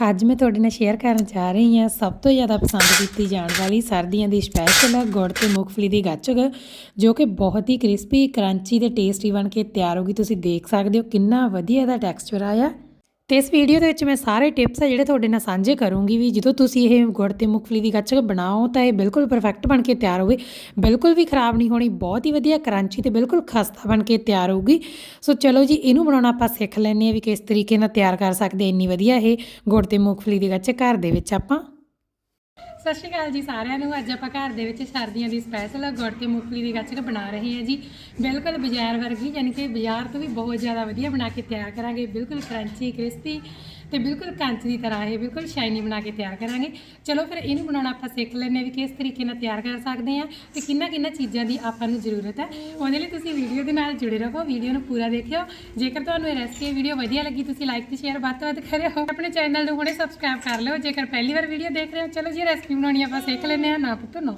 ਅੱਜ ਮੈਂ ਤੁਹਾਡੇ ਨਾਲ ਸ਼ੇਅਰ ਕਰਨ ਜਾ ਰਹੀ ਹਾਂ ਸਭ ਤੋਂ ਜ਼ਿਆਦਾ ਪਸੰਦ ਕੀਤੀ ਜਾਣ ਵਾਲੀ ਸਰਦੀਆਂ ਦੀ ਸਪੈਸ਼ਲ ਗੁੜ ਤੇ ਮੂੰਗਫਲੀ ਦੀ ਗੱਚਕ, ਜੋ ਕਿ ਬਹੁਤ ਹੀ ਕ੍ਰਿਸਪੀ ਕਰੰਚੀ ਤੇ ਟੇਸਟੀ ਬਣ ਕੇ ਤਿਆਰ ਹੋ ਗਈ। ਤੁਸੀਂ ਦੇਖ ਸਕਦੇ ਹੋ ਕਿੰਨਾ ਵਧੀਆ ਇਹਦਾ ਟੈਕਸਚਰ ਆਇਆ। ਤੇ ਇਸ ਵੀਡੀਓ ਦੇ ਵਿੱਚ ਮੈਂ ਸਾਰੇ ਟਿਪਸ ਆ ਜਿਹੜੇ ਤੁਹਾਡੇ ਨਾਲ ਸਾਂਝੇ ਕਰੂੰਗੀ ਵੀ ਜਦੋਂ ਤੁਸੀਂ ਇਹ ਗੁੜ ਤੇ ਮੂੰਗਫਲੀ ਦੀ ਗੱਚਕ ਬਣਾਓ ਤਾਂ ਇਹ ਬਿਲਕੁਲ ਪਰਫੈਕਟ ਬਣ ਕੇ ਤਿਆਰ ਹੋਵੇ ਬਿਲਕੁਲ ਵੀ ਖਰਾਬ ਨਹੀਂ ਹੋਣੀ, ਬਹੁਤ ਹੀ ਵਧੀਆ ਕਰੰਚੀ ਤੇ ਬਿਲਕੁਲ ਖਸਤਾ ਬਣ ਕੇ ਤਿਆਰ ਹੋਊਗੀ। ਸੋ ਚਲੋ ਜੀ, ਇਹਨੂੰ ਬਣਾਉਣਾ ਆਪਾਂ ਸਿੱਖ ਲੈਂਦੇ ਆ ਵੀ ਕਿਸ ਤਰੀਕੇ ਨਾਲ ਤਿਆਰ ਕਰ ਸਕਦੇ ਇੰਨੀ ਵਧੀਆ ਇਹ ਗੁੜ ਤੇ ਮੂੰਗਫਲੀ ਦੀ ਗੱਚਕ ਘਰ ਦੇ ਵਿੱਚ ਆਪਾਂ ਸਤਿ ਸ਼੍ਰੀ ਅਕਾਲ ਜੀ ਸਾਰਿਆਂ ਨੂੰ। ਅੱਜ ਆਪਾਂ ਘਰ ਦੇ ਵਿੱਚ ਸਰਦੀਆਂ ਦੀ ਸਪੈਸ਼ਲ ਗੁੜ ਤੇ ਮੂੰਗਫਲੀ ਦੀ ਗੱਚਕ ਬਣਾ ਰਹੇ ਹਾਂ ਜੀ। ਬਿਲਕੁਲ ਬਾਜ਼ਾਰ ਵਰਗੀ, ਯਾਨੀ ਕਿ ਬਾਜ਼ਾਰ ਤੋਂ ਵੀ ਬਹੁਤ ਜ਼ਿਆਦਾ ਵਧੀਆ ਬਣਾ ਕੇ ਤਿਆਰ ਕਰਾਂਗੇ। ਬਿਲਕੁਲ ਕਰੰਚੀ ਕ੍ਰਿਸਪੀ ਤੇ ਬਿਲਕੁਲ ਕੰਚ ਦੀ ਤਰ੍ਹਾਂ ਇਹ ਬਿਲਕੁਲ ਸ਼ਾਈਨੀ ਬਣਾ ਕੇ ਤਿਆਰ ਕਰਾਂਗੇ। ਚਲੋ ਫਿਰ ਇਹਨੂੰ ਬਣਾਉਣਾ ਆਪਾਂ ਸਿੱਖ ਲੈਂਦੇ ਹਾਂ ਵੀ ਕਿਸ ਤਰੀਕੇ ਨਾਲ ਤਿਆਰ ਕਰ ਸਕਦੇ ਹਾਂ ਤੇ ਕਿੰਨਾ ਕਿੰਨਾ ਚੀਜ਼ਾਂ ਦੀ ਆਪਾਂ ਨੂੰ ਜ਼ਰੂਰਤ ਹੈ। ਉਹਦੇ ਲਈ ਤੁਸੀਂ ਵੀਡੀਓ ਦੇ ਨਾਲ ਜੁੜੇ ਰਹੋ, ਵੀਡੀਓ ਨੂੰ ਪੂਰਾ ਦੇਖਿਓ। ਜੇਕਰ ਤੁਹਾਨੂੰ ਇਹ ਰੈਸਪੀ ਵੀਡੀਓ ਵਧੀਆ ਲੱਗੀ, ਤੁਸੀਂ ਲਾਈਕ ਤੇ ਸ਼ੇਅਰ ਵੱਧ ਤੋਂ ਵੱਧ ਕਰਿਓ। ਆਪਣੇ ਚੈਨਲ ਨੂੰ ਹੁਣੇ ਸਬਸਕ੍ਰਾਈਬ ਕਰ ਲਓ। ਜੇਕਰ ਪਹਿਲੀ ਵਾਰ ਵੀਡੀਓ ਦੇਖ ਰਹੇ ਹੋ, ਚਲੋ ਜੀ ਰੈਸਪੀ ਬਣਾਉਣੀ ਆਪਾਂ ਸਿੱਖ ਲੈਂਦੇ ਹਾਂ। ਨਾ ਪੁੱਤੋ, ਨਾ।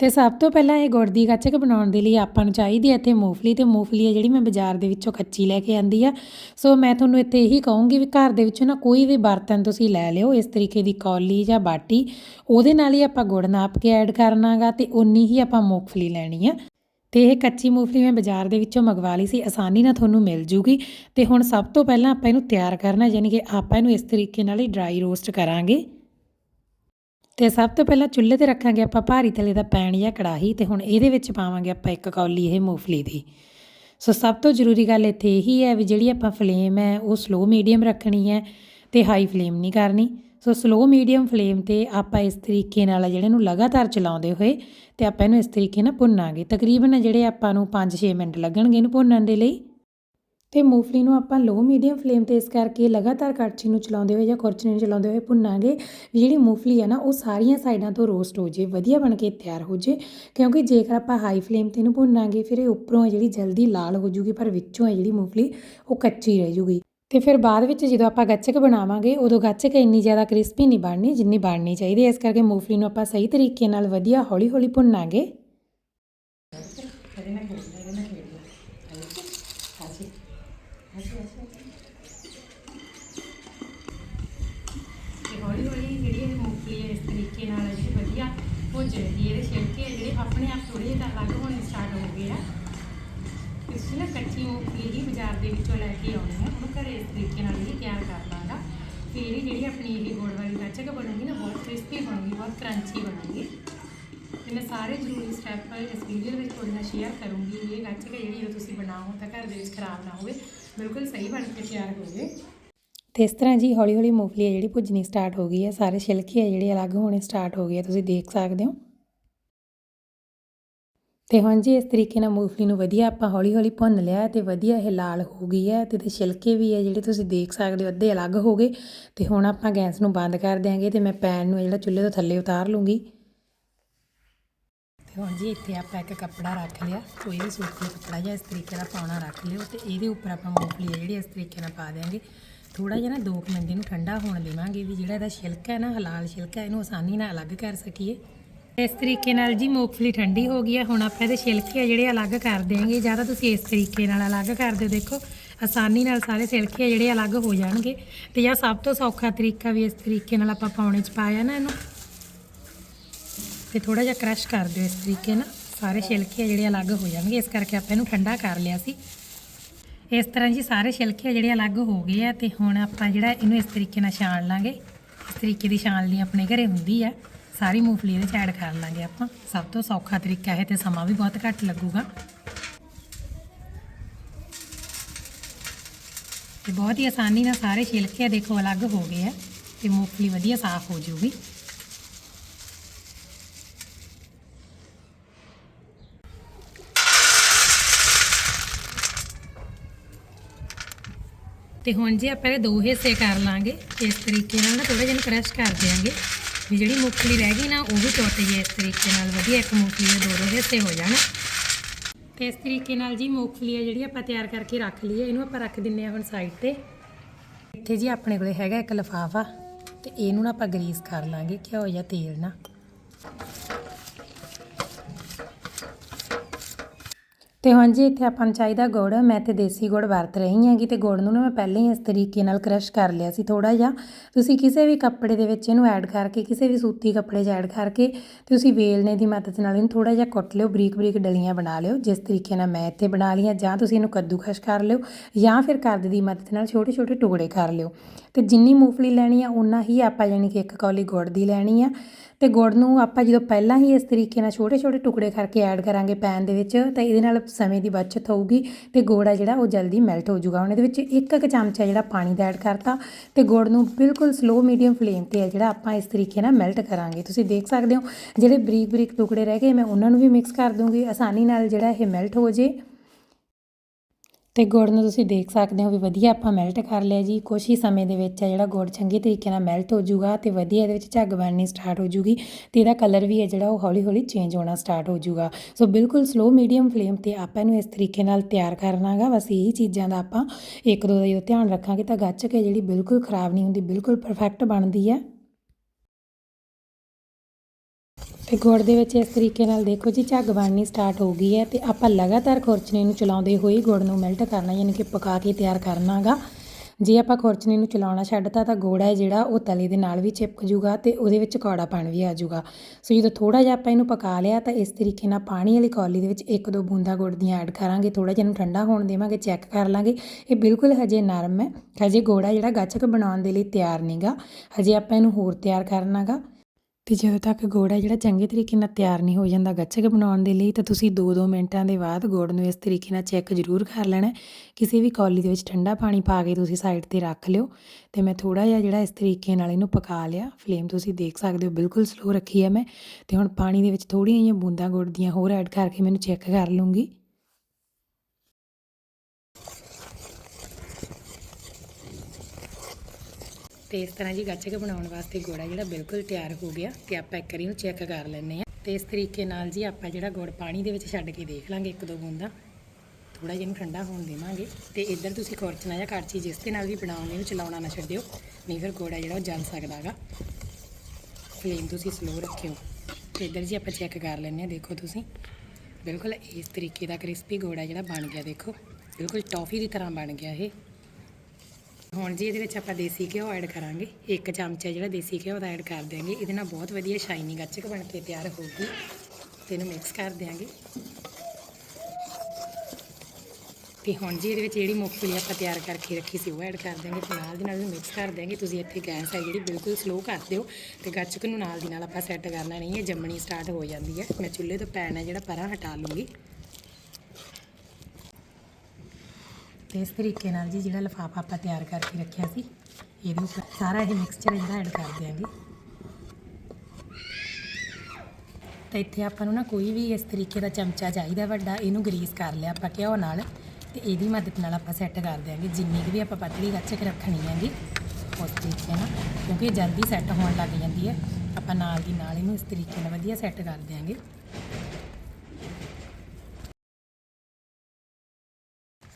ਤੇ ਸਭ ਤੋਂ ਪਹਿਲਾਂ ਇਹ ਗੁੜ ਦੀ ਗੱਚਕ ਬਣਾਉਣ ਦੇ ਲਈ ਆਪਾਂ ਨੂੰ ਚਾਹੀਦੀ ਹੈ ਇੱਥੇ ਮੂੰਗਫਲੀ ਤੇ ਮੂੰਗਫਲੀ ਹੈ ਜਿਹੜੀ ਮੈਂ ਬਾਜ਼ਾਰ ਦੇ ਵਿੱਚੋਂ ਕੱਚੀ ਲੈ ਕੇ ਆਂਦੀ ਆ। ਸੋ ਮੈਂ ਤੁਹਾਨੂੰ ਇੱਥੇ ਇਹੀ ਕਹੂੰਗੀ ਵੀ ਘਰ ਦੇ ਵਿੱਚੋਂ ਨਾ ਕੋਈ ਵੀ ਬਰਤਨ ਤੁਸੀਂ ਲੈ ਲਿਓ, ਇਸ ਤਰੀਕੇ ਦੀ ਕੌਲੀ ਜਾਂ ਬਾਟੀ, ਉਹਦੇ ਨਾਲ ਹੀ ਆਪਾਂ ਗੁੜ ਨਾਪ ਕੇ ਐਡ ਕਰਨਾਗਾ ਤੇ ਉਨੀ ਹੀ ਆਪਾਂ ਮੂੰਗਫਲੀ ਲੈਣੀ ਆ। ਤੇ ਇਹ ਕੱਚੀ ਮੂੰਗਫਲੀ ਮੈਂ ਬਾਜ਼ਾਰ ਦੇ ਵਿੱਚੋਂ ਮੰਗਵਾ ਲਈ ਸੀ, ਆਸਾਨੀ ਨਾਲ ਤੁਹਾਨੂੰ ਮਿਲ ਜੂਗੀ। ਤੇ ਹੁਣ ਸਭ ਤੋਂ ਪਹਿਲਾਂ ਆਪਾਂ ਇਹਨੂੰ ਤਿਆਰ ਕਰਨਾ, ਯਾਨੀ ਕਿ ਆਪਾਂ ਇਹਨੂੰ ਇਸ ਤਰੀਕੇ ਨਾਲ ਹੀ ਡਰਾਈ ਰੋਸਟ ਕਰਾਂਗੇ। ਤੇ ਸਭ ਤੋਂ ਪਹਿਲਾਂ ਚੁੱਲ੍ਹੇ ਤੇ ਰੱਖਾਂਗੇ ਆਪਾਂ ਭਾਰੀ ਤਲੇ ਦਾ ਪੈਣ ਜਾਂ ਕੜਾਹੀ ਤੇ ਹੁਣ ਇਹਦੇ ਵਿੱਚ ਪਾਵਾਂਗੇ ਆਪਾਂ ਇੱਕ ਕੌਲੀ ਇਹ ਮੂੰਗਫਲੀ ਦੀ। ਸੋ ਸਭ ਤੋਂ ਜ਼ਰੂਰੀ ਗੱਲ ਇੱਥੇ ਇਹੀ ਹੈ ਵੀ ਜਿਹੜੀ ਆਪਾਂ ਫਲੇਮ ਹੈ ਉਹ ਸਲੋ ਮੀਡੀਅਮ ਰੱਖਣੀ ਹੈ ਤੇ ਹਾਈ ਫਲੇਮ ਨਹੀਂ ਕਰਨੀ। ਸੋ ਸਲੋ ਮੀਡੀਅਮ ਫਲੇਮ ਤੇ ਆਪਾਂ ਇਸ ਤਰੀਕੇ ਨਾਲ ਜਿਹੜੇ ਨੂੰ ਲਗਾਤਾਰ ਚਲਾਉਂਦੇ ਹੋਏ ਤੇ ਆਪਾਂ ਇਹਨੂੰ ਇਸ ਤਰੀਕੇ ਨਾਲ ਭੁੰਨਾਂਗੇ। ਤਕਰੀਬਨ ਜਿਹੜੇ ਆਪਾਂ ਨੂੰ 5-6 ਮਿੰਟ ਲੱਗਣਗੇ ਇਹਨੂੰ ਭੁੰਨਣ ਦੇ ਲਈ। ਤੇ ਮੂੰਗਫਲੀ ਨੂੰ ਆਪਾਂ ਲੋ ਮੀਡੀਅਮ ਫਲੇਮ ਤੇ ਇਸ ਕਰਕੇ ਲਗਾਤਾਰ ਕੜਛੀ ਨੂੰ ਚਲਾਉਂਦੇ ਹੋਏ ਜਾਂ ਖੁਰਚਣੀ ਨੂੰ ਚਲਾਉਂਦੇ ਹੋਏ ਭੁੰਨਾਂਗੇ। ਵੀ ਜਿਹੜੀ ਮੂੰਗਫਲੀ ਆ ਨਾ, ਉਹ ਸਾਰੀਆਂ ਸਾਈਡਾਂ ਤੋਂ ਰੋਸਟ ਹੋ ਜੇ, ਵਧੀਆ ਬਣ ਕੇ ਤਿਆਰ ਹੋ ਜੇ। ਕਿਉਂਕਿ ਜੇਕਰ ਆਪਾਂ ਹਾਈ ਫਲੇਮ ਤੇ ਇਹਨੂੰ ਭੁੰਨਾਂਗੇ, ਫਿਰ ਇਹ ਉੱਪਰੋਂ ਜਿਹੜੀ ਜਲਦੀ ਲਾਲ ਹੋ ਜੂਗੀ, ਪਰ ਵਿੱਚੋਂ ਹੈ ਜਿਹੜੀ ਮੂੰਗਫਲੀ, ਉਹ ਕੱਚੀ ਰਹਿ ਜੂਗੀ। ਤੇ ਫਿਰ ਬਾਅਦ ਵਿੱਚ ਜਦੋਂ ਆਪਾਂ ਗੱਚਕ ਬਣਾਵਾਂਗੇ, ਉਦੋਂ ਗੱਚਕ ਇੰਨੀ ਜ਼ਿਆਦਾ ਕ੍ਰਿਸਪੀ ਨਹੀਂ ਬਣਨੀ ਜਿੰਨੀ ਬਣਨੀ ਚਾਹੀਦੀ ਹੈ। ਇਸ ਕਰਕੇ ਮੂੰਗਫਲੀ ਨੂੰ ਆਪਾਂ ਸਹੀ ਤਰੀਕੇ ਨਾਲ ਵਧੀਆ ਹੌਲੀ ਹੌਲੀ ਭੁੰਨਾਂਗੇ। ਭੁੱਜ ਇਹਦੇ ਛਿਲਕੇ ਆ, ਜਿਹੜੇ ਆਪਣੇ ਆਪ ਥੋੜੇ ਜਿਹਾ ਅਲੱਗ ਹੋਣੇ ਸਟਾਰਟ ਹੋ ਗਏ ਆ। ਤੁਸੀਂ ਨਾ ਕੱਚੀ ਮੂੰਗਫਲੀ ਹੀ ਬਾਜ਼ਾਰ ਦੇ ਵਿੱਚੋਂ ਲੈ ਕੇ ਆਉਣੀ ਹੈ। ਉਹਨੂੰ ਘਰੇ ਇਸ ਤਰੀਕੇ ਨਾਲ ਹੀ ਤਿਆਰ ਕਰ ਲਾਂਗਾ। ਫਿਰ ਇਹ ਜਿਹੜੀ ਆਪਣੀ ਇਹ ਗੁੜ ਵਾਲੀ ਗੱਚਕ ਬਣੂਗੀ ਨਾ, ਬਹੁਤ ਕ੍ਰਿਸਪੀ ਬਣੂਗੀ, ਬਹੁਤ ਕਰੰਚੀ ਬਣੂਗੀ। ਤੇ ਮੈਂ ਸਾਰੇ ਜ਼ਰੂਰੀ ਸਟੈਪ ਇਸ ਵੀਡੀਓ ਵਿੱਚ ਤੁਹਾਡੇ ਨਾਲ ਸ਼ੇਅਰ ਕਰੂੰਗੀ। ਇਹ ਗੱਚਕ ਹੈ ਜਿਹੜੀ ਉਹ ਤੁਸੀਂ ਬਣਾਓ ਤਾਂ ਘਰ ਦੇ ਵਿੱਚ ਖਰਾਬ ਨਾ ਹੋਵੇ, ਬਿਲਕੁਲ ਸਹੀ ਬਣ ਕੇ ਤਿਆਰ ਹੋਵੇ। ਤੇ ਇਸ ਤਰ੍ਹਾਂ ਜੀ ਹੌਲੀ ਹੌਲੀ ਮੂੰਗਫਲੀ ਹੈ ਜਿਹੜੀ ਭੁੱਜਣੀ ਸਟਾਰਟ ਹੋ ਗਈ ਹੈ, ਸਾਰੇ ਛਿਲਕੇ ਹੈ ਜਿਹੜੇ ਅਲੱਗ ਹੋਣੇ ਸਟਾਰਟ ਹੋ ਗਏ ਆ, ਤੁਸੀਂ ਦੇਖ ਸਕਦੇ ਹੋ। ਤੇ ਹੁਣ ਜੀ ਇਸ ਤਰੀਕੇ ਨਾਲ ਮੂੰਗਫਲੀ ਨੂੰ ਵਧੀਆ ਆਪਾਂ ਹੌਲੀ ਹੌਲੀ ਭੁੰਨ ਲਿਆ ਤੇ ਵਧੀਆ ਇਹ ਲਾਲ ਹੋ ਗਈ ਹੈ ਤੇ ਇਹਦੇ ਛਿਲਕੇ ਵੀ ਹੈ ਜਿਹੜੇ ਤੁਸੀਂ ਦੇਖ ਸਕਦੇ ਹੋ, ਅੱਧੇ ਅਲੱਗ ਹੋ ਗਏ। ਤੇ ਹੁਣ ਆਪਾਂ ਗੈਸ ਨੂੰ ਬੰਦ ਕਰ ਦਿਆਂਗੇ ਤੇ ਮੈਂ ਪੈਨ ਨੂੰ ਜਿਹੜਾ ਚੁੱਲ੍ਹੇ ਤੋਂ ਥੱਲੇ ਉਤਾਰ ਲੂੰਗੀ। ਤੇ ਹੁਣ ਜੀ ਇੱਥੇ ਆਪਾਂ ਇੱਕ ਕੱਪੜਾ ਰੱਖ ਲਿਆ, ਕੋਈ ਵੀ ਸੂਤੀ ਕੱਪੜਾ ਜਾਂ ਇਸ ਤਰੀਕੇ ਦਾ ਪਾਉਣਾ ਰੱਖ ਲਿਓ ਤੇ ਇਹਦੇ ਉੱਪਰ ਆਪਾਂ ਮੂੰਗਫਲੀ ਹੈ ਜਿਹੜੀ ਇਸ ਤਰੀਕੇ ਨਾਲ ਪਾ ਦਿਆਂਗੇ। ਥੋੜਾ ਜਿਹਾ ਨਾ 2 ਮਿੰਟ ਇਹਨੂੰ ਠੰਡਾ ਹੋਣ ਦੇਵਾਂਗੇ ਵੀ ਜਿਹੜਾ ਇਹਦਾ ਛਿਲਕਾ ਹੈ ਨਾ, ਹਲਾਲ ਛਿਲਕਾ, ਇਹਨੂੰ ਆਸਾਨੀ ਨਾਲ ਅਲੱਗ ਕਰ ਸਕੀਏ। ਇਸ ਤਰੀਕੇ ਨਾਲ ਜੀ ਮੂੰਗਫਲੀ ਠੰਡੀ ਹੋ ਗਈ ਹੈ ਹੁਣ ਆਪਾਂ ਇਹਦੇ ਛਿਲਕੇ ਆ ਜਿਹੜੇ ਅਲੱਗ ਕਰ ਦੇਵਾਂਗੇ ਜਾਂ ਤਾਂ ਤੁਸੀਂ ਇਸ ਤਰੀਕੇ ਨਾਲ ਅਲੱਗ ਕਰ ਦਿਓ, ਦੇਖੋ, ਆਸਾਨੀ ਨਾਲ ਸਾਰੇ ਛਿਲਕੇ ਆ ਜਿਹੜੇ ਅਲੱਗ ਹੋ ਜਾਣਗੇ। ਤੇ ਜਾਂ ਸਭ ਤੋਂ ਸੌਖਾ ਤਰੀਕਾ ਵੀ ਇਸ ਤਰੀਕੇ ਨਾਲ ਆਪਾਂ ਪਾਉਣੇ ਚ ਪਾਇਆ ਨਾ ਇਹਨੂੰ। ਤੇ ਥੋੜਾ ਜਿਹਾ ਕ੍ਰਸ਼ ਕਰ ਦਿਓ ਇਸ ਤਰੀਕੇ ਨਾਲ, ਸਾਰੇ ਛਿਲਕੇ ਆ ਜਿਹੜੇ ਅਲੱਗ ਹੋ ਜਾਣਗੇ। ਇਸ ਕਰਕੇ ਆਪਾਂ ਇਹਨੂੰ ਠੰਡਾ ਕਰ ਲਿਆ ਸੀ। ਇਸ ਤਰ੍ਹਾਂ ਜੀ ਸਾਰੇ ਛਿਲਕੇ ਆ ਜਿਹੜੇ ਅਲੱਗ ਹੋ ਗਏ ਆ ਤੇ ਹੁਣ ਆਪਾਂ ਜਿਹੜਾ ਇਹਨੂੰ ਇਸ ਤਰੀਕੇ ਨਾਲ ਛਾਣ ਲਾਂਗੇ। ਇਸ ਤਰੀਕੇ ਦੀ ਛਾਣਨੀ ਆਪਣੇ ਘਰੇ ਹੁੰਦੀ ਆ। ਸਾਰੀ ਮੂੰਗਫਲੀ ਇਹਦੇ ਚ ਐਡ ਕਰ ਲਾਂਗੇ ਆਪਾਂ। ਸਭ ਤੋਂ ਸੌਖਾ ਤਰੀਕਾ ਹੈ ਤੇ ਸਮਾਂ ਵੀ ਬਹੁਤ ਘੱਟ ਲੱਗੂਗਾ। ਤੇ ਬਹੁਤ ਹੀ ਆਸਾਨੀ ਨਾਲ ਸਾਰੇ ਛਿਲਕੇ ਆ ਦੇਖੋ ਅਲੱਗ ਹੋ ਗਏ ਆ ਤੇ ਮੂੰਗਫਲੀ ਵਧੀਆ ਸਾਫ਼ ਹੋ ਜੂਗੀ ਤੇ ਹੁਣ ਜੀ ਆਪਾਂ ਇਹ ਦੋ ਹਿੱਸੇ ਕਰ ਲਾਂਗੇ। ਇਸ ਤਰੀਕੇ ਨਾਲ ਨਾ ਥੋੜਾ ਜਿਹਾ ਕ੍ਰਸ਼ ਕਰ ਦਿਆਂਗੇ। ਵੀ ਜਿਹੜੀ ਮੂੰਗਫਲੀ ਰਹਿ ਗਈ ਨਾ, ਉਹ ਵੀ ਟੁੱਟ ਜੇ ਇਸ ਤਰੀਕੇ ਨਾਲ ਵਧੀਆ ਇੱਕ ਮੂੰਗਫਲੀ ਦੇ ਦੋ ਦੋ ਹਿੱਸੇ ਹੋ ਜਾਣ। ਤੇ ਇਸ ਤਰੀਕੇ ਨਾਲ ਜੀ ਮੂੰਗਫਲੀ ਹੈ ਜਿਹੜੀ ਆਪਾਂ ਤਿਆਰ ਕਰਕੇ ਰੱਖ ਲਈ ਹੈ ਇਹਨੂੰ ਆਪਾਂ ਰੱਖ ਦਿੰਨੇ ਆ ਹੁਣ ਸਾਈਡ ਤੇ। ਇੱਥੇ ਜੀ ਆਪਣੇ ਕੋਲੇ ਹੈਗਾ ਇੱਕ ਲਫਾਫਾ। ਤੇ ਇਹਨੂੰ ਨਾ ਆਪਾਂ ਗਰੀਸ ਕਰ ਲਾਂਗੇ। ਘਿਓ ਜਾਂ ਤੇਲ ਨਾਲ। ਤੇ ਹੁਣ ਜੀ, ਇੱਥੇ ਆਪਾਂ ਨੂੰ ਚਾਹੀਦਾ ਗੁੜ। ਮੈਂ ਤੇ ਦੇਸੀ ਗੁੜ ਵਰਤ ਰਹੀ ਹੈਗੀ ਤੇ ਗੁੜ ਨੂੰ ਨਾ ਮੈਂ ਪਹਿਲਾਂ ਹੀ ਇਸ ਤਰੀਕੇ ਨਾਲ ਕ੍ਰਸ਼ ਕਰ ਲਿਆ ਸੀ ਥੋੜਾ ਜਿਹਾ। ਤੁਸੀਂ ਕਿਸੇ ਵੀ ਕੱਪੜੇ ਦੇ ਵਿੱਚ ਇਹਨੂੰ ਐਡ ਕਰਕੇ, ਕਿਸੇ ਵੀ ਸੂਤੀ ਕੱਪੜੇ 'ਚ ਐਡ ਕਰਕੇ ਤੁਸੀਂ ਵੇਲਣੇ ਦੀ ਮਦਦ ਨਾਲ ਇਹਨੂੰ ਥੋੜਾ ਜਿਹਾ ਕੁੱਟ ਲਿਓ ਬਰੀਕ ਬਰੀਕ ਡਲੀਆਂ ਬਣਾ ਲਿਓ, ਜਿਸ ਤਰੀਕੇ ਨਾਲ ਮੈਂ ਇੱਥੇ ਬਣਾ ਲਈਆਂ। ਜਾਂ ਤੁਸੀਂ ਇਹਨੂੰ ਕੱਦੂਕਸ਼ ਕਰ ਲਿਓ ਜਾਂ ਫਿਰ ਕਰਦ ਦੀ ਮਦਦ ਨਾਲ ਛੋਟੇ ਛੋਟੇ ਟੁਕੜੇ ਕਰ ਲਿਓ। ਤੇ ਜਿੰਨੀ ਮੂੰਗਫਲੀ ਲੈਣੀ ਆ ਉਨਾ ਹੀ ਆਪਾਂ ਯਾਨੀ ਕਿ ਇੱਕ ਕੌਲੀ ਗੁੜ ਦੀ ਲੈਣੀ ਆ। ਤੇ ਗੁੜ ਨੂੰ ਆਪਾਂ ਜਦੋਂ ਪਹਿਲਾਂ ਹੀ ਇਸ ਤਰੀਕੇ ਨਾਲ ਛੋਟੇ ਛੋਟੇ ਟੁਕੜੇ ਕਰਕੇ ਐਡ ਕਰਾਂਗੇ ਪੈਨ ਦੇ ਵਿੱਚ, ਤਾਂ ਇਹਦੇ ਨਾਲ ਸਮੇਂ ਦੀ ਬਚਤ ਹੋਊਗੀ ਤੇ ਗੁੜ ਆ ਜਿਹੜਾ ਉਹ ਜਲਦੀ ਮੈਲਟ ਹੋ ਜਾਊਗਾ। ਹੁਣ ਇਹਦੇ ਵਿੱਚ ਇੱਕ ਇੱਕ ਚਮਚਾ ਜਿਹੜਾ ਪਾਣੀ ਦਾ ਐਡ ਕਰਤਾ ਤੇ ਗੁੜ ਨੂੰ ਬਿਲਕੁਲ ਸਲੋ ਮੀਡੀਅਮ ਫਲੇਮ ਤੇ ਆ ਜਿਹੜਾ ਆਪਾਂ ਇਸ ਤਰੀਕੇ ਨਾਲ ਮੈਲਟ ਕਰਾਂਗੇ। ਤੁਸੀਂ ਦੇਖ ਸਕਦੇ ਹੋ, ਜਿਹੜੇ ਬਰੀਕ ਬਰੀਕ ਟੁਕੜੇ ਰਹਿ ਗਏ, ਮੈਂ ਉਹਨਾਂ ਨੂੰ ਵੀ ਮਿਕਸ ਕਰ ਦੂੰਗੀ। ਆਸਾਨੀ ਨਾਲ ਜਿਹੜਾ ਇਹ ਮੈਲਟ ਹੋ ਜੇ। ਤੇ ਗੁੜ ਨੂੰ ਤੁਸੀਂ ਦੇਖ ਸਕਦੇ ਹੋ ਵੀ ਵਧੀਆ ਆਪਾਂ ਮੈਲਟ ਕਰ ਲਿਆ ਜੀ। ਕੁਛ ਹੀ ਸਮੇਂ ਦੇ ਵਿੱਚ ਆ ਜਿਹੜਾ ਗੁੜ ਚੰਗੇ ਤਰੀਕੇ ਨਾਲ ਮੈਲਟ ਹੋ ਜਾਊਗਾ ਤੇ ਵਧੀਆ ਇਹਦੇ ਵਿੱਚ ਝੱਗ ਬਣਨੀ ਸਟਾਰਟ ਹੋ ਜੂਗੀ ਤੇ ਇਹਦਾ ਕਲਰ ਵੀ ਹੈ ਜਿਹੜਾ ਉਹ ਹੌਲੀ ਹੌਲੀ ਚੇਂਜ ਹੋਣਾ ਸਟਾਰਟ ਹੋ ਜਾਊਗਾ। ਸੋ ਬਿਲਕੁਲ ਸਲੋ ਮੀਡੀਅਮ ਫਲੇਮ ਤੇ ਆਪਾਂ ਇਹਨੂੰ ਇਸ ਤਰੀਕੇ ਨਾਲ ਤਿਆਰ ਕਰਨਾਗਾ ਬਸ ਇਹੀ ਚੀਜ਼ਾਂ ਦਾ ਆਪਾਂ ਇੱਕ ਦੋ ਦਾ ਜਦੋਂ ਧਿਆਨ ਰੱਖਾਂਗੇ ਤਾਂ ਗੱਚਕ ਹੈ ਜਿਹੜੀ ਬਿਲਕੁਲ ਖਰਾਬ ਨਹੀਂ ਹੁੰਦੀ, ਬਿਲਕੁਲ ਪਰਫੈਕਟ ਬਣਦੀ ਹੈ ਤੇ ਗੁੜ ਦੇ ਵਿੱਚ ਇਸ ਤਰੀਕੇ ਨਾਲ ਦੇਖੋ ਜੀ, ਝੱਗ ਬਣਨੀ ਸਟਾਰਟ ਹੋ ਗਈ ਹੈ ਤੇ ਆਪਾਂ ਲਗਾਤਾਰ ਖੁਰਚਣੇ ਨੂੰ ਚਲਾਉਂਦੇ ਹੋਏ ਗੁੜ ਨੂੰ ਮੈਲਟ ਕਰਨਾ, ਯਾਨੀ ਕਿ ਪਕਾ ਕੇ ਤਿਆਰ ਕਰਨਾਗਾ। ਜੇ ਆਪਾਂ ਖੁਰਚਣੇ ਨੂੰ ਚਲਾਉਣਾ ਛੱਡਤਾ ਤਾਂ ਗੋੜਾ ਹੈ ਜਿਹੜਾ ਉਹ ਤਲੇ ਦੇ ਨਾਲ ਵੀ ਚਿਪਕ ਜੂਗਾ ਤੇ ਉਹਦੇ ਵਿੱਚ ਕੌੜਾਪਣ ਵੀ ਆ ਜੂਗਾ। ਸੋ ਜਦੋਂ ਥੋੜਾ ਜਿਹਾ ਆਪਾਂ ਇਹਨੂੰ ਪਕਾ ਲਿਆ ਤਾਂ ਇਸ ਤਰੀਕੇ ਨਾਲ ਪਾਣੀ ਵਾਲੀ ਕੌਲੀ ਦੇ ਵਿੱਚ ਇੱਕ ਦੋ ਬੂੰਦਾ ਗੁੜ ਦੀਆਂ ਐਡ ਕਰਾਂਗੇ ਥੋੜਾ ਜਿਹਾ ਇਹਨੂੰ ਠੰਡਾ ਹੋਣ ਦੇਵਾਂਗੇ ਚੈੱਕ ਕਰ ਲਾਂਗੇ। ਇਹ ਬਿਲਕੁਲ ਹਜੇ ਨਰਮ ਹੈ, ਹਜੇ ਗੋੜਾ ਜਿਹੜਾ ਗੱਚਕ ਬਣਾਉਣ ਦੇ ਲਈ ਤਿਆਰ ਨਹੀਂਗਾ ਹਜੇ ਆਪਾਂ ਇਹਨੂੰ ਹੋਰ ਤਿਆਰ ਕਰਨਾਗਾ। ਅਤੇ ਜਦੋਂ ਤੱਕ ਗੁੜ ਹੈ ਜਿਹੜਾ ਚੰਗੇ ਤਰੀਕੇ ਨਾਲ ਤਿਆਰ ਨਹੀਂ ਹੋ ਜਾਂਦਾ ਗੱਚਕ ਬਣਾਉਣ ਦੇ ਲਈ, ਤਾਂ ਤੁਸੀਂ 2-2 ਮਿੰਟਾਂ ਦੇ ਬਾਅਦ ਗੁੜ ਨੂੰ ਇਸ ਤਰੀਕੇ ਨਾਲ ਚੈੱਕ ਜ਼ਰੂਰ ਕਰ ਲੈਣਾ। ਕਿਸੇ ਵੀ ਕੌਲੀ ਦੇ ਵਿੱਚ ਠੰਡਾ ਪਾਣੀ ਪਾ ਕੇ ਤੁਸੀਂ ਸਾਈਡ ਤੇ ਰੱਖ ਲਿਓ। ਤੇ ਮੈਂ ਥੋੜਾ ਜਿਹਾ ਜਿਹੜਾ ਇਸ ਤਰੀਕੇ ਨਾਲ ਇਹਨੂੰ ਪਕਾ ਲਿਆ। ਫਲੇਮ ਤੁਸੀਂ ਦੇਖ ਸਕਦੇ ਹੋ, ਬਿਲਕੁਲ ਸਲੋ ਰੱਖੀ ਹੈ ਮੈਂ। ਤੇ ਹੁਣ ਪਾਣੀ ਦੇ ਵਿੱਚ ਥੋੜ੍ਹੀਆਂ ਜਿਹੀਆਂ ਬੂੰਦਾਂ ਗੁੜ ਦੀਆਂ ਹੋਰ ਐਡ ਕਰਕੇ ਮੈਨੂੰ ਚੈੱਕ ਕਰ ਲੂੰਗੀ ਤੇ ਇਸ ਤਰ੍ਹਾਂ ਜੀ ਗੱਚਕ ਬਣਾਉਣ ਵਾਸਤੇ ਗੋੜਾ ਜਿਹੜਾ ਬਿਲਕੁਲ ਤਿਆਰ ਹੋ ਗਿਆ ਤੇ ਆਪਾਂ ਇੱਕ ਵਾਰੀ ਨੂੰ ਚੈੱਕ ਕਰ ਲੈਂਦੇ ਆ ਤੇ ਇਸ ਤਰੀਕੇ ਨਾਲ ਜੀ ਆਪਾਂ ਜਿਹੜਾ ਗੁੜ ਪਾਣੀ ਦੇ ਵਿੱਚ ਛੱਡ ਕੇ ਦੇਖ ਲਾਂਗੇ ਇੱਕ ਦੋ ਬੂੰਦਾਂ। ਥੋੜਾ ਜਿਹਾ ਇਹਨੂੰ ਠੰਡਾ ਹੋਣ ਦੇਵਾਂਗੇ। ਤੇ ਇੱਧਰ ਤੁਸੀਂ ਖੁਰਚਣਾ ਜਾਂ ਕੜਛੀ ਜਿਸ ਦੇ ਨਾਲ ਵੀ ਬਣਾਓਗੇ ਇਹਨੂੰ ਚਲਾਉਣਾ ਨਾ ਛੱਡਿਓ। ਨਹੀਂ ਫਿਰ ਗੋੜਾ ਜਿਹੜਾ ਉਹ ਜਲ ਸਕਦਾ ਹੈਗਾ ਫਲੇਮ ਤੁਸੀਂ ਸਲੋ ਰੱਖਿਓ। ਤੇ ਇੱਧਰ ਜੀ ਆਪਾਂ ਚੈੱਕ ਕਰ ਲੈਂਦੇ ਆ ਦੇਖੋ ਤੁਸੀਂ। ਬਿਲਕੁਲ ਇਸ ਤਰੀਕੇ ਦਾ ਕ੍ਰਿਸਪੀ ਗੋੜਾ ਜਿਹੜਾ ਬਣ ਗਿਆ, ਦੇਖੋ। ਬਿਲਕੁਲ ਟੌਫੀ ਦੀ ਤਰ੍ਹਾਂ ਬਣ ਗਿਆ ਇਹ। ਹੁਣ ਜੀ ਇਹਦੇ ਵਿੱਚ ਆਪਾਂ ਦੇਸੀ ਘਿਓ ਐਡ ਕਰਾਂਗੇ। ਇੱਕ ਚਮਚਾ ਜਿਹੜਾ ਦੇਸੀ ਘਿਓ ਦਾ ਐਡ ਕਰ ਦਿਆਂਗੇ। ਇਹਦੇ ਨਾਲ ਬਹੁਤ ਵਧੀਆ ਸ਼ਾਈਨੀ ਗੱਚਕ ਬਣ ਕੇ ਤਿਆਰ ਹੋਊਗੀ। ਤੇ ਇਹਨੂੰ ਮਿਕਸ ਕਰ ਦਿਆਂਗੇ। ਤੇ ਹੁਣ ਜੀ ਇਹਦੇ ਵਿੱਚ ਜਿਹੜੀ ਮੂੰਗਫਲੀ ਆਪਾਂ ਤਿਆਰ ਕਰਕੇ ਰੱਖੀ ਸੀ ਉਹ ਐਡ ਕਰ ਦਿਆਂਗੇ ਤੇ ਨਾਲ ਦੀ ਨਾਲ ਵੀ ਮਿਕਸ ਕਰ ਦਿਆਂਗੇ। ਤੁਸੀਂ ਇੱਥੇ ਗੈਸ ਹੈ ਜਿਹੜੀ ਬਿਲਕੁਲ ਸਲੋ ਕਰ ਦਿਓ ਤੇ ਗੱਚਕ ਨੂੰ ਨਾਲ ਦੀ ਨਾਲ ਆਪਾਂ ਸੈੱਟ ਕਰਨਾ ਨਹੀਂ ਹੈ, ਜੰਮਣੀ ਸਟਾਰਟ ਹੋ ਜਾਂਦੀ ਹੈ। ਮੈਂ ਚੁੱਲ੍ਹੇ ਤੋਂ ਪੈਨ ਹੈ ਜਿਹੜਾ ਪਰਾਂ ਹਟਾ ਲੂੰਗੀ। ਤੇ ਇਸ ਤਰੀਕੇ ਨਾਲ ਜੀ ਜਿਹੜਾ ਲਫਾਫਾ ਆਪਾਂ ਤਿਆਰ ਕਰਕੇ ਰੱਖਿਆ ਸੀ, ਇਹਦੇ ਉੱਪਰ ਸਾਰਾ ਇਹ ਮਿਕਸਚਰ ਜਿਹੜਾ ਐਡ ਕਰ ਦਿਆਂਗੇ। ਤਾਂ ਇੱਥੇ ਆਪਾਂ ਨੂੰ ਨਾ ਕੋਈ ਵੀ ਇਸ ਤਰੀਕੇ ਦਾ ਚਮਚਾ ਚਾਹੀਦਾ ਵੱਡਾ, ਇਹਨੂੰ ਗਰੀਸ ਕਰ ਲਿਆ ਆਪਾਂ ਘਿਓ ਨਾਲ ਤੇ ਇਹਦੀ ਮਦਦ ਨਾਲ ਆਪਾਂ ਸੈੱਟ ਕਰ ਦਿਆਂਗੇ। ਜਿੰਨੀ ਕੁ ਵੀ ਆਪਾਂ ਪਤਲੀ ਗੱਚਕ ਰੱਖਣੀ ਹੈਗੀ, ਉਸ ਤਰੀਕੇ ਨਾਲ, ਕਿਉਂਕਿ ਜਲਦੀ ਸੈੱਟ ਹੋਣ ਲੱਗ ਜਾਂਦੀ ਹੈ। ਆਪਾਂ ਨਾਲ ਦੀ ਨਾਲ ਇਹਨੂੰ ਇਸ ਤਰੀਕੇ ਨਾਲ ਵਧੀਆ ਸੈੱਟ ਕਰ ਦਿਆਂਗੇ।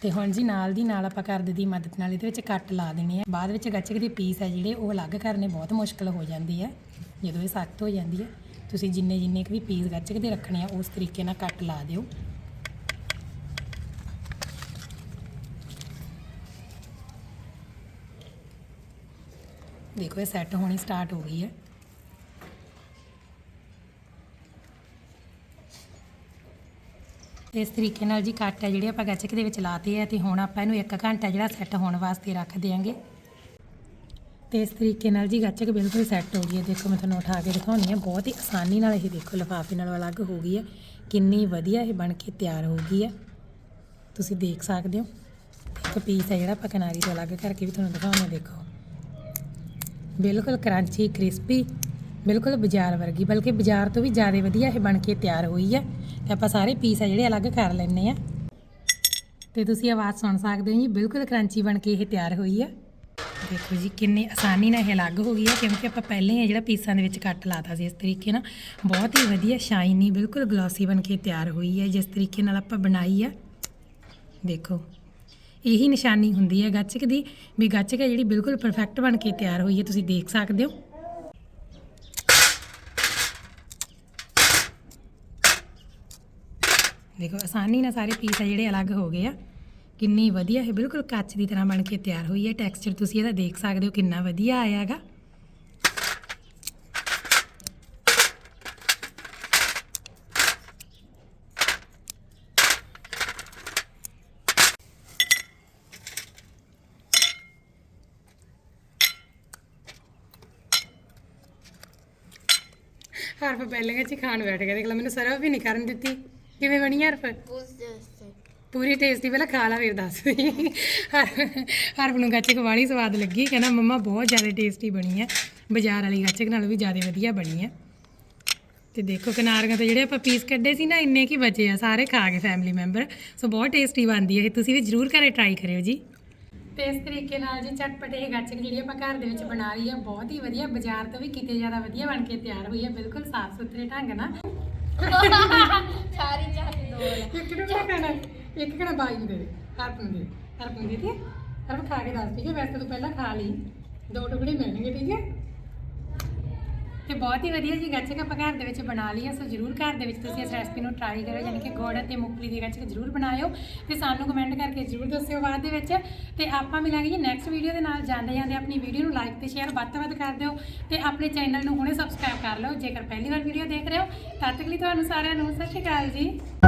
ਤੇ ਹੁਣ ਜੀ ਨਾਲ ਦੀ ਨਾਲ ਆਪਾਂ ਕਰਦ ਦੀ ਮਦਦ ਨਾਲ ਇਹਦੇ ਵਿੱਚ ਕੱਟ ਲਾ ਦੇਣੇ ਆ। ਬਾਅਦ ਵਿੱਚ ਗੱਚਕ ਦੇ ਪੀਸ ਆ ਜਿਹੜੇ, ਉਹ ਅਲੱਗ ਕਰਨੇ ਬਹੁਤ ਮੁਸ਼ਕਲ ਹੋ ਜਾਂਦੀ ਹੈ ਜਦੋਂ ਇਹ ਸਖਤ ਹੋ ਜਾਂਦੀ ਹੈ ਤੁਸੀਂ ਜਿੰਨੇ ਜਿੰਨੇ ਕੁ ਵੀ ਪੀਸ ਗੱਚਕ ਦੇ ਰੱਖਣੇ ਆ, ਉਸ ਤਰੀਕੇ ਨਾਲ ਕੱਟ ਲਾ ਦਿਓ। ਦੇਖੋ ਇਹ ਸੈੱਟ ਹੋਣੀ ਸਟਾਰਟ ਹੋ ਗਈ ਹੈ ਤੇ ਇਸ ਤਰੀਕੇ ਨਾਲ ਜੀ ਕੱਟ ਹੈ ਜਿਹੜੇ ਆਪਾਂ ਗੱਚਕ ਦੇ ਵਿੱਚ ਲਾਤੇ ਆ, ਤੇ ਹੁਣ ਆਪਾਂ ਇਹਨੂੰ 1 ਘੰਟਾ ਜਿਹੜਾ ਸੈੱਟ ਹੋਣ ਵਾਸਤੇ ਰੱਖ ਦਿਆਂਗੇ। ਤੇ ਇਸ ਤਰੀਕੇ ਨਾਲ ਜੀ ਗੱਚਕ ਬਿਲਕੁਲ ਸੈੱਟ ਹੋ ਗਈ ਹੈ। ਦੇਖੋ, ਮੈਂ ਤੁਹਾਨੂੰ ਉਠਾ ਕੇ ਦਿਖਾਉਣੀ ਹੈ ਬਹੁਤ ਹੀ ਆਸਾਨੀ ਨਾਲ ਇਹ ਦੇਖੋ, ਲਿਫਾਫੇ ਨਾਲ ਅਲੱਗ ਹੋ ਗਈ ਹੈ। ਕਿੰਨੀ ਵਧੀਆ ਇਹ ਬਣ ਕੇ ਤਿਆਰ ਹੋ ਗਈ ਹੈ। ਤੁਸੀਂ ਦੇਖ ਸਕਦੇ ਹੋ। ਇੱਕ ਪੀਸ ਹੈ ਜਿਹੜਾ ਆਪਾਂ ਕਿਨਾਰੀ ਤੋਂ ਅਲੱਗ ਕਰਕੇ ਵੀ ਤੁਹਾਨੂੰ ਦਿਖਾਉਣਾ ਦੇਖੋ। ਬਿਲਕੁਲ ਕਰੰਚੀ ਕ੍ਰਿਸਪੀ ਬਿਲਕੁਲ ਬਾਜ਼ਾਰ ਵਰਗੀ, ਬਲਕਿ ਬਾਜ਼ਾਰ ਤੋਂ ਵੀ ਜ਼ਿਆਦਾ ਵਧੀਆ ਇਹ ਬਣ ਕੇ ਤਿਆਰ ਹੋਈ ਹੈ। ਤੇ ਆਪਾਂ ਸਾਰੇ ਪੀਸ ਆ ਜਿਹੜੇ ਅਲੱਗ ਕਰ ਲੈਣੇ ਆ। ਤੇ ਤੁਸੀਂ ਆਵਾਜ਼ ਸੁਣ ਸਕਦੇ ਹੋ ਜੀ, ਬਿਲਕੁਲ ਕਰੰਚੀ ਬਣ ਕੇ ਇਹ ਤਿਆਰ ਹੋਈ ਆ। ਦੇਖੋ ਜੀ, ਕਿੰਨੀ ਆਸਾਨੀ ਨਾਲ ਇਹ ਅਲੱਗ ਹੋ ਗਈ ਹੈ ਕਿਉਂਕਿ ਆਪਾਂ ਪਹਿਲਾਂ ਹੀ ਜਿਹੜਾ ਪੀਸਾਂ ਦੇ ਵਿੱਚ ਕੱਟ ਲਾਤਾ ਸੀ ਇਸ ਤਰੀਕੇ ਨਾਲ। ਬਹੁਤ ਹੀ ਵਧੀਆ ਸ਼ਾਈਨੀ ਬਿਲਕੁਲ ਗਲੋਸੀ ਬਣ ਕੇ ਤਿਆਰ ਹੋਈ ਹੈ ਜਿਸ ਤਰੀਕੇ ਨਾਲ ਆਪਾਂ ਬਣਾਈ ਆ। ਦੇਖੋ, ਇਹੀ ਨਿਸ਼ਾਨੀ ਹੁੰਦੀ ਹੈ ਗੱਚਕ ਦੀ, ਵੀ ਗੱਚਕ ਹੈ ਜਿਹੜੀ ਬਿਲਕੁਲ ਪਰਫੈਕਟ ਬਣ ਕੇ ਤਿਆਰ ਹੋਈ ਹੈ ਤੁਸੀਂ ਦੇਖ ਸਕਦੇ ਹੋ। ਦੇਖੋ, ਆਸਾਨੀ ਨਾਲ ਸਾਰੇ ਪੀਸ ਆ ਜਿਹੜੇ ਅਲੱਗ ਹੋ ਗਏ ਆ। ਕਿੰਨੀ ਵਧੀਆ, ਇਹ ਬਿਲਕੁਲ ਕੱਚ ਦੀ ਤਰ੍ਹਾਂ ਬਣ ਕੇ ਤਿਆਰ ਹੋਈ ਹੈ। ਟੈਕਸਚਰ ਤੁਸੀਂ ਇਹਦਾ ਦੇਖ ਸਕਦੇ ਹੋ, ਕਿੰਨਾ ਵਧੀਆ ਆਇਆ ਹੈਗਾ। ਹਰਫ ਪਹਿਲੇ ਚ ਖਾਣ ਬੈਠ ਗਿਆ, ਦੇਖ ਲੈ, ਮੈਨੂੰ ਸਰਵ ਵੀ ਨਹੀਂ ਕਰਨ ਦਿੱਤੀ। ਕਿਵੇਂ ਬਣੀ ਹਰਫ? ਪੂਰੀ ਟੇਸਟੀ ਪਹਿਲਾਂ ਖਾ ਲਾ ਫਿਰ ਦੱਸ। ਹਰਫ ਨੂੰ ਗੱਚਕ ਵਾਲੀ ਸਵਾਦ ਲੱਗੀ ਕਹਿੰਦਾ ਮੰਮਾ ਬਹੁਤ ਜ਼ਿਆਦਾ ਟੇਸਟੀ ਬਣੀ ਹੈ। ਬਾਜ਼ਾਰ ਵਾਲੀ ਗੱਚਕ ਨਾਲੋਂ ਵੀ ਜ਼ਿਆਦਾ ਵਧੀਆ ਬਣੀ ਹੈ। ਤੇ ਦੇਖੋ ਕਿਨਾਰੀਆਂ ਤੋਂ ਜਿਹੜੇ ਆਪਾਂ ਪੀਸ ਕੱਢੇ ਸੀ ਨਾ ਇੰਨੇ ਕੀ ਬਚੇ ਆ ਸਾਰੇ ਖਾ ਗਏ ਫੈਮਿਲੀ ਮੈਂਬਰ ਸੋ ਬਹੁਤ ਟੇਸਟੀ ਬਣਦੀ ਹੈ ਇਹ ਤੁਸੀਂ ਵੀ ਜਰੂਰ ਘਰੇ ਟਰਾਈ ਕਰਿਓ ਜੀ। ਤੇ ਇਸ ਤਰੀਕੇ ਨਾਲ ਜੀ ਚਟਪਟੇ ਇਹ ਗੱਚਕ ਜਿਹੜੀ ਆਪਾਂ ਘਰ ਦੇ ਵਿੱਚ ਬਣਾ ਰਹੀ ਆ ਬਹੁਤ ਹੀ ਵਧੀਆ ਬਾਜ਼ਾਰ ਤੋਂ ਵੀ ਕਿਤੇ ਜ਼ਿਆਦਾ ਵਧੀਆ ਬਣ ਕੇ ਤਿਆਰ ਹੋਈ ਹੈ ਬਿਲਕੁਲ ਸਾਫ਼ ਸੁਥਰੇ ਢੰਗ ਨਾਲ। ਸਾਰੀ ਚਾਹ ਦੋ ਇੱਕ ਟੁਕੜਾ ਖਾਣਾ ਇੱਕ ਕਿਹੜਾ ਬਾਈ ਨੂੰ ਦੇ ਦੇ। ਹਰਪ ਦੇ ਹਰਪ ਦੇ ਦੇ ਹਰਪ ਖਾ ਕੇ ਦੱਸ ਠੀਕ ਹੈ? ਵੈਸੇ ਤਾਂ ਤੂੰ ਪਹਿਲਾਂ ਖਾ ਲਈ। ਦੋ ਟੁਕੜੇ ਮਿਲਣਗੇ, ਠੀਕ ਹੈ? ਤੇ ਬਹੁਤ ਹੀ ਵਧੀਆ ਜੀ ਗੱਚਕ ਆਪਾਂ ਘਰ ਦੇ ਵਿੱਚ ਬਣਾ ਲਈ ਹੈ ਸੋ ਜਰੂਰ ਘਰ ਦੇ ਵਿੱਚ ਤੁਸੀਂ ਇਸ ਰੈਸਪੀ ਨੂੰ ਟਰਾਈ ਕਰਿਓ ਯਾਨੀ ਕਿ ਗੁੜ ਅਤੇ ਮੂੰਗਫਲੀ ਦੀ ਗੱਚਕ ਜਰੂਰ ਬਣਾਇਓ ਤੇ ਸਾਨੂੰ ਕਮੈਂਟ ਕਰਕੇ ਜਰੂਰ ਦੱਸਿਓ ਬਾਅਦ ਦੇ ਵਿੱਚ ਤੇ ਆਪਾਂ ਮਿਲਾਂਗੇ ਜੀ ਨੈਕਸਟ ਵੀਡੀਓ ਦੇ ਨਾਲ, ਜਾਂਦੇ ਜਾਂਦੇ ਆਪਣੀ ਵੀਡੀਓ ਨੂੰ ਲਾਈਕ ਤੇ ਸ਼ੇਅਰ ਵੱਧ ਤੋਂ ਵੱਧ ਕਰ ਦਿਓ ਤੇ ਆਪਣੇ ਚੈਨਲ ਨੂੰ ਹੁਣੇ ਸਬਸਕ੍ਰਾਈਬ ਕਰ ਲਓ, ਜੇਕਰ ਪਹਿਲੀ ਵਾਰ ਵੀਡੀਓ ਦੇਖ ਰਹੇ ਹੋ, ਤਦ ਤੱਕ ਲਈ ਤੁਹਾਨੂੰ ਸਾਰਿਆਂ ਨੂੰ ਸਤਿ ਸ਼੍ਰੀ ਅਕਾਲ ਜੀ।